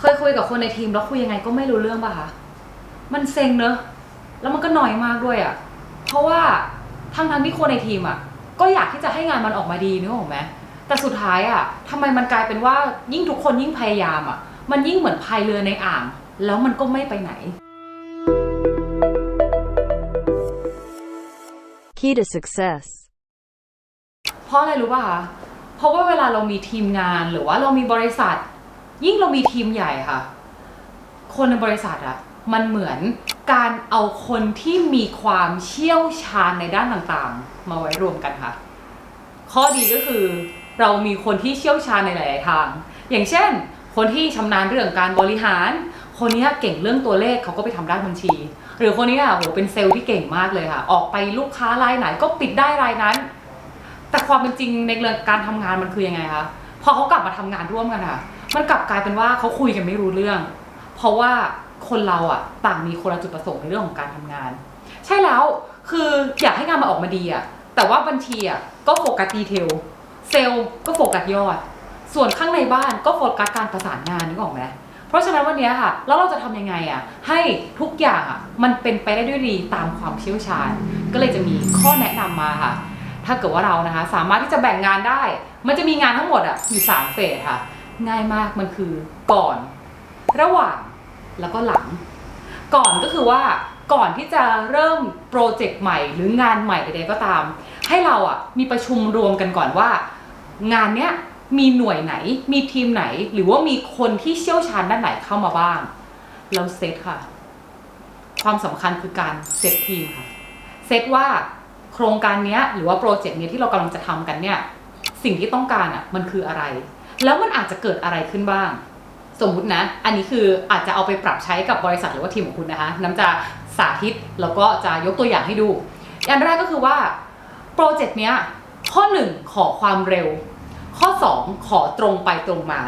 เคยคุยกับคนในทีมแล้วคุยยังไงก็ไม่รู้เรื่องป่ะคะ มันเซ็งเนอะ แล้วมันก็หน่อยมากด้วยอะ่ะ เพราะว่าทั้งทั้งๆที่คนในทีมอะ่ะ ก็อยากที่จะให้งานมันออกมาดีนึกออกไหมแต่สุดท้ายอะ่ะทำไมมันกลายเป็นว่ายิ่งทุกคนยิ่งพยายามอะ่ะ มันยิ่งเหมือนพายเรือในอ่าง แล้วมันก็ไม่ไปไหน Key to success. เพราะอะไรรู้ป่ะคะ เพราะว่าเวลาเรามีทีมงานหรือว่าเรามีบริษัท ยิ่งเรามีทีมใหญ่ค่ะ คนในบริษัทอะมันเหมือนการเอาคนที่มีความเชี่ยวชาญในด้านต่างๆ มาไว้รวมกันค่ะ ข้อดีก็คือเรามีคนที่เชี่ยวชาญในหลายๆทาง อย่างเช่น คนที่ชำนาญเรื่องการบริหาร คนนี้เก่งเรื่องตัวเลขเขาก็ไปทำด้านบัญชี หรือคนนี้ยโหเป็นเซลล์ที่เก่งมากเลยค่ะ ออกไปลูกค้ารายไหนก็ปิดได้รายนั้น แต่ความเป็นจริงในเรื่องการทำงานมันคือยังไงคะพอเขากลับมาทำงานร่วมกันอะ มันกลับกลายเป็นว่าเขาคุยกันไม่รู้เรื่อง เพราะว่าคนเราอะต่างมีคนละจุดประสงค์ในเรื่องของการทำงาน ใช่แล้วคืออยากให้งานมันออกมาดีอะแต่ว่าบัญชีอะก็โฟกัสดีเทลเซลล์ก็โฟกัสยอด ส่วนข้างในบ้านก็โฟกัสการประสานงานนึกออกไหมเพราะฉะนั้นวันนี้ค่ะ แล้วเราจะทำยังไงอะให้ทุกอย่างอะมันเป็นไปได้ด้วยดีตามความเชี่ยวชาญ ก็เลยจะมีข้อแนะนำมาค่ะ ถ้าเกิดว่าเรานะคะ สามารถที่จะแบ่งงานได้ มันจะมีงานทั้งหมดอะอยู่สามเฟสค่ะ ง่ายมากมันคือก่อน ระหว่างแล้วก็หลัง ก่อนก็คือว่าก่อนที่จะเริ่มโปรเจกต์ใหม่หรืองานใหม่ใดๆก็ตาม ให้เราอะมีประชุมรวมกันก่อนว่า งานเนี้ยมีหน่วยไหน มีทีมไหน หรือว่ามีคนที่เชี่ยวชาญด้านไหนเข้ามาบ้าง เราเซตค่ะ ความสำคัญคือการเซตทีมค่ะ เซตว่าโครงการเนี้ยหรือว่าโปรเจกต์เนี้ยที่เรากำลังจะทำกันเนี่ย สิ่งที่ต้องการอะมันคืออะไร แล้วมันอาจจะเกิดอะไรขึ้นบ้าง สมมุตินะ อันนี้คืออาจจะเอาไปปรับใช้กับบริษัทหรือว่าทีมของคุณนะคะ น้ำจะสาธิตแล้วก็จะยกตัวอย่างให้ดู อันแรกก็คือว่าโปรเจกต์เนี้ยข้อ 1 ขอความเร็ว ข้อ 2 ขอตรงไปตรงมา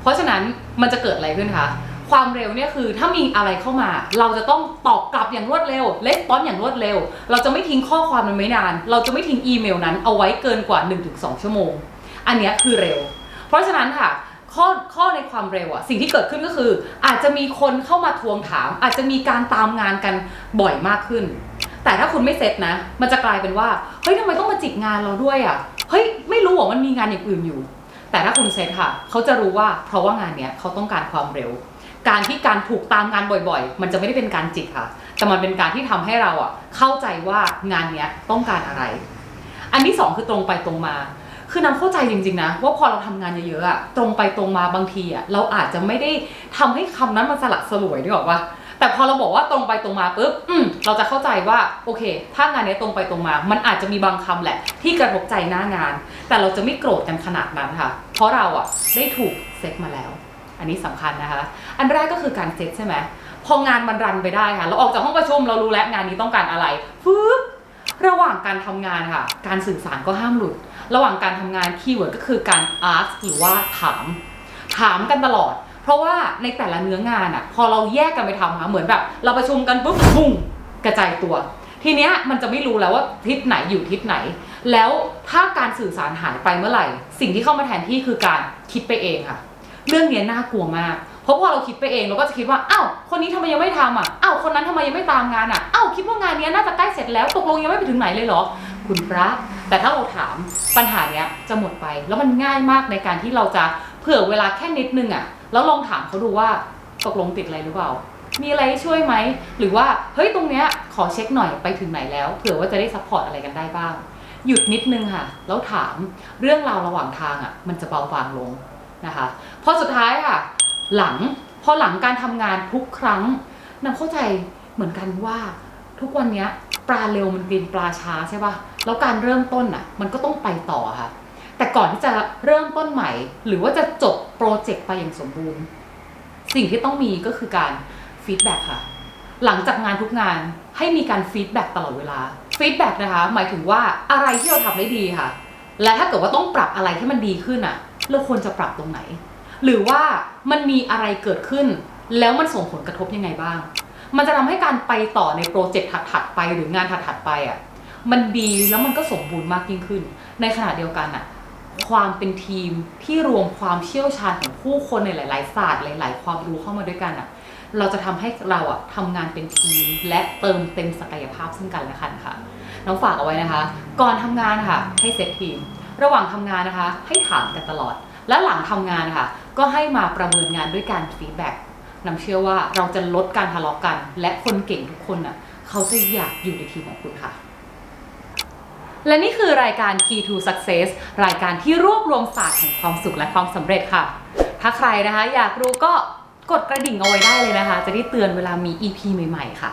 เพราะฉะนั้นมันจะเกิดอะไรขึ้นคะความเร็วเนี่ยคือถ้ามีอะไรเข้ามา เราจะต้องตอบกลับอย่างรวดเร็วレスปอนอย่างรวดเร็ว เราจะไม่ทิ้งข้อความมันไม่นาน เราจะไม่ทิ้งอีเมลนั้นเอาไว้เกินกว่า 1-2 ชั่วโมง อันเนี้ยคือเร็ว เพราะฉะนั้นค่ะข้อข้อในความเร็วอะสิ่งที่เกิดขึ้นก็คือ อาจจะมีคนเข้ามาทวงถาม อาจจะมีการตามงานกันบ่อยมากขึ้น แต่ถ้าคุณไม่เซ็ตนะ มันจะกลายเป็นว่าเฮ้ยทำไมต้องมาจิกงานเราด้วยอะเฮ้ยไม่รู้หรอมันมีงานอย่างอื่นอยู่ แต่ถ้าคุณเซ็ตค่ะ เขาจะรู้ว่าเพราะว่างานเนี้ยเขาต้องการความเร็ว การที่การถูกตามงานบ่อยๆ มันจะไม่ได้เป็นการจิกค่ะ แต่มันเป็นการที่ทำให้เราอะเข้าใจว่างานเนี้ยต้องการอะไร อันที่สองคือตรงไปตรงมา คือนำเข้าใจจริงๆนะว่าพอเราทำงานเยอะๆอะตรงไปตรงมาบางทีอะเราอาจจะไม่ได้ทำให้คำนั้นมันสลักสลวยนึกออกปะแต่พอเราบอกว่าตรงไปตรงมาปุ๊บอืมเราจะเข้าใจว่าโอเค ถ้างานนี้ตรงไปตรงมา มันอาจจะมีบางคำแหละ ที่กระทบใจหน้างาน แต่เราจะไม่โกรธกันขนาดนั้นค่ะ เพราะเราอะได้ถูกเซตมาแล้ว อันนี้สำคัญนะคะ อันแรกก็คือการเซตใช่ไหมพองานมันรันไปได้ค่ะ เราออกจากห้องประชุมเรารู้แล้วงานนี้ต้องการอะไรปึ๊บ ระหว่างการทำงานค่ะ การสื่อสารก็ห้ามหลุด ระหว่างการทำงานคีย์เวิร์ดก็คือการ ask หรือว่าถาม ถามกันตลอด เพราะว่าในแต่ละเนื้องานอะพอเราแยกกันไปทำค่ะเหมือนแบบ เราประชุมกันปุ๊บบุ้งกระจายตัว ทีเนี้ยมันจะไม่รู้แล้วว่าทิศไหนอยู่ทิศไหน แล้วถ้าการสื่อสารหายไปเมื่อไหร่ สิ่งที่เข้ามาแทนที่คือการคิดไปเองค่ะ เรื่องเนี้ยน่ากลัวมาก เพราะพอเราคิดไปเองเราก็จะคิดว่าอ้าวคนนี้ทำไมยังไม่ทำอะอ้าวคนนั้นทำไมยังไม่ตามงานอะอ้าวคิดว่างานเนี้ยน่าจะใกล้เสร็จแล้วตกลงยังไม่ไปถึงไหนเลยเหรอ คุณพระแต่ถ้าเราถามปัญหาเนี้ยจะหมดไป แล้วมันง่ายมากในการที่เราจะเผื่อเวลาแค่นิดนึงอะแล้วลองถามเขาดูว่าตกลงติดอะไรหรือเปล่า มีอะไรให้ช่วยไหม หรือว่าเฮ้ยตรงเนี้ยขอเช็คหน่อยไปถึงไหนแล้วเผื่อว่าจะได้ซัพพอร์ตอะไรกันได้บ้าง หยุดนิดนึงค่ะ แล้วถามเรื่องราวระหว่างทางอะมันจะเบาบางลงนะคะพอสุดท้ายค่ะ หลังพอหลังการทำงานทุกครั้งนำเข้าใจเหมือนกันว่า ทุกวันเนี้ยปลาเร็วมันกินปลาช้าใช่ปะแล้วการเริ่มต้นอะ มันก็ต้องไปต่อค่ะ แต่ก่อนที่จะเริ่มต้นใหม่ หรือว่าจะจบโปรเจกต์ไปอย่างสมบูรณ์ สิ่งที่ต้องมีก็คือการฟีดแบ็กค่ะ หลังจากงานทุกงานให้มีการฟีดแบ็กตลอดเวลาฟีดแบ็กนะคะ หมายถึงว่าอะไรที่เราทำได้ดีค่ะ และถ้าเกิดว่าต้องปรับอะไรให้มันดีขึ้นอะ เราควรจะปรับตรงไหน หรือว่ามันมีอะไรเกิดขึ้น แล้วมันส่งผลกระทบยังไงบ้าง มันจะทำให้การไปต่อในโปรเจกต์ถัดๆไปหรืองานถัดๆไปอะมันดีแล้วมันก็สมบูรณ์มากยิ่งขึ้น ในขณะเดียวกันอะความเป็นทีมที่รวมความเชี่ยวชาญของผู้คนในหลาย ๆ ศาสตร์หลาย ๆ ความรู้เข้ามาด้วยกันอะเราจะทำให้เราอะทำงานเป็นทีม และเติมเต็มศักยภาพซึ่งกันและกันค่ะน้องฝากเอาไว้นะคะ ก่อนทำงานค่ะ ให้เซตทีม ระหว่างทำงานนะคะ ให้ถามกันตลอด และหลังทำงานค่ะ ก็ให้มาประเมินงานด้วยการฟีดแบ็กนำเชื่อว่าเราจะลดการทะเลาะกัน และคนเก่งทุกคนน่ะเขาจะอยากอยู่ในทีมของคุณค่ะ และนี่คือรายการ Key to Success รายการที่รวบรวมศาสตร์แห่งความสุขและความสำเร็จค่ะ ถ้าใครนะคะอยากรู้ก็กดกระดิ่งเอาไว้ได้เลยนะคะ จะได้เตือนเวลามี EP ใหม่ ๆ ค่ะ